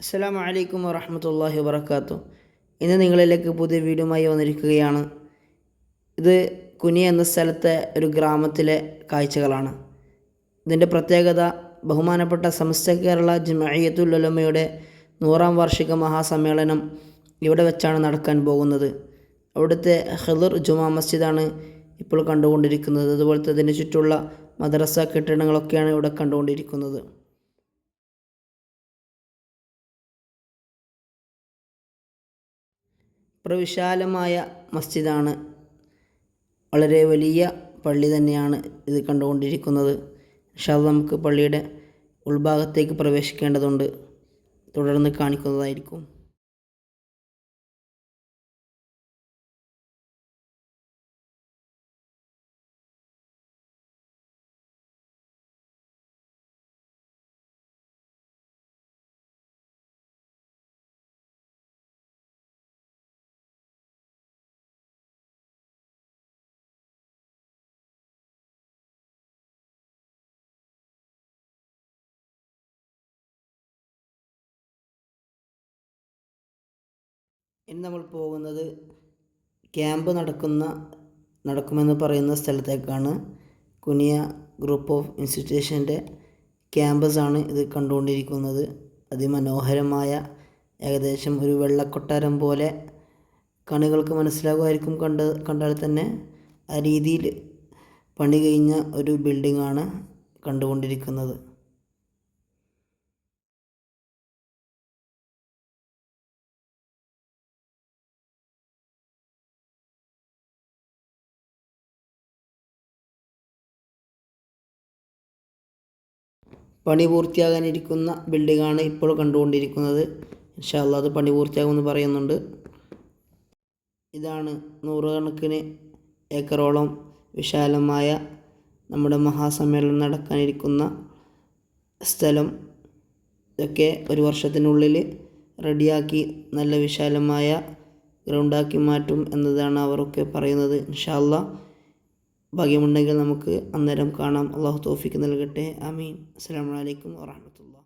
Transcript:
അസ്സാം വലൈക്കും വറഹമത്തല്ലാഹി വാബർക്കാത്തു ഇന്ന് നിങ്ങളിലേക്ക് പുതിയ വീഡിയോമായി വന്നിരിക്കുകയാണ്. ഇത് കുനി എന്ന സ്ഥലത്തെ ഒരു ഗ്രാമത്തിലെ കാഴ്ചകളാണ്. ഇതിന്റെ പ്രത്യേകത ബഹുമാനപ്പെട്ട സമസ്ത കേരള ജമയത്തുൽ ഉലമയുടെ നൂറാം വാർഷിക മഹാസമ്മേളനം ഇവിടെ വെച്ചാണ് നടക്കാൻ പോകുന്നത്. അവിടുത്തെ ഖദർ ജുമാ മസ്ജിദാണ് ഇപ്പോൾ കണ്ടുകൊണ്ടിരിക്കുന്നത്. അതുപോലത്തെ അതിന് ചുറ്റുള്ള മദ്രസ കെട്ടിടങ്ങളൊക്കെയാണ് ഇവിടെ കണ്ടുകൊണ്ടിരിക്കുന്നത്. പ്രവിശാലമായ മസ്ജിദാണ്. വളരെ വലിയ പള്ളി തന്നെയാണ് ഇത് കണ്ടുകൊണ്ടിരിക്കുന്നത്. ഇൻഷാല്ല നമുക്ക് പള്ളിയുടെ ഉൾഭാഗത്തേക്ക് പ്രവേശിക്കേണ്ടതുണ്ട്. തുടർന്ന് കാണിക്കുന്നതായിരിക്കും. ഇനി നമ്മൾ പോകുന്നത് ക്യാമ്പ് നടക്കുന്ന നടക്കുമെന്ന് പറയുന്ന സ്ഥലത്തേക്കാണ്. കുനിയ ഗ്രൂപ്പ് ഓഫ് ഇൻസ്റ്റിറ്റ്യൂഷന്റെ ക്യാമ്പസാണ് ഇത് കണ്ടുകൊണ്ടിരിക്കുന്നത്. അതിമനോഹരമായ ഏകദേശം ഒരു വെള്ളക്കൊട്ടാരം പോലെ കണികൾക്ക് മനസ്സിലാകുമായിരിക്കും കണ്ട് കണ്ടാൽ തന്നെ. ആ രീതിയിൽ പണി കഴിഞ്ഞ ഒരു ബിൽഡിങ്ങാണ് കണ്ടുകൊണ്ടിരിക്കുന്നത്. പണി പൂർത്തിയാകാനിരിക്കുന്ന ബിൽഡിങ്ങാണ് ഇപ്പോൾ കണ്ടുകൊണ്ടിരിക്കുന്നത്. ഇൻഷാല്ല അത് പണി പൂർത്തിയാകുമെന്ന് പറയുന്നുണ്ട്. ഇതാണ് നൂറുകണക്കിന് ഏക്കറോളം വിശാലമായ നമ്മുടെ മഹാസമ്മേളനം നടക്കാനിരിക്കുന്ന സ്ഥലം. ഇതൊക്കെ ഒരു വർഷത്തിനുള്ളിൽ റെഡിയാക്കി നല്ല വിശാലമായ ഗ്രൗണ്ടാക്കി മാറ്റും എന്നതാണ് അവരൊക്കെ പറയുന്നത്. ഇൻഷാല്ല ഭാഗ്യമുണ്ടെങ്കിൽ നമുക്ക് അന്നേരം കാണാം. അള്ളാഹു തോഫിക്ക് നൽകട്ടെ. അമീൻ അസ്സാം വലൈക്കും വാഹമത്തുള്ള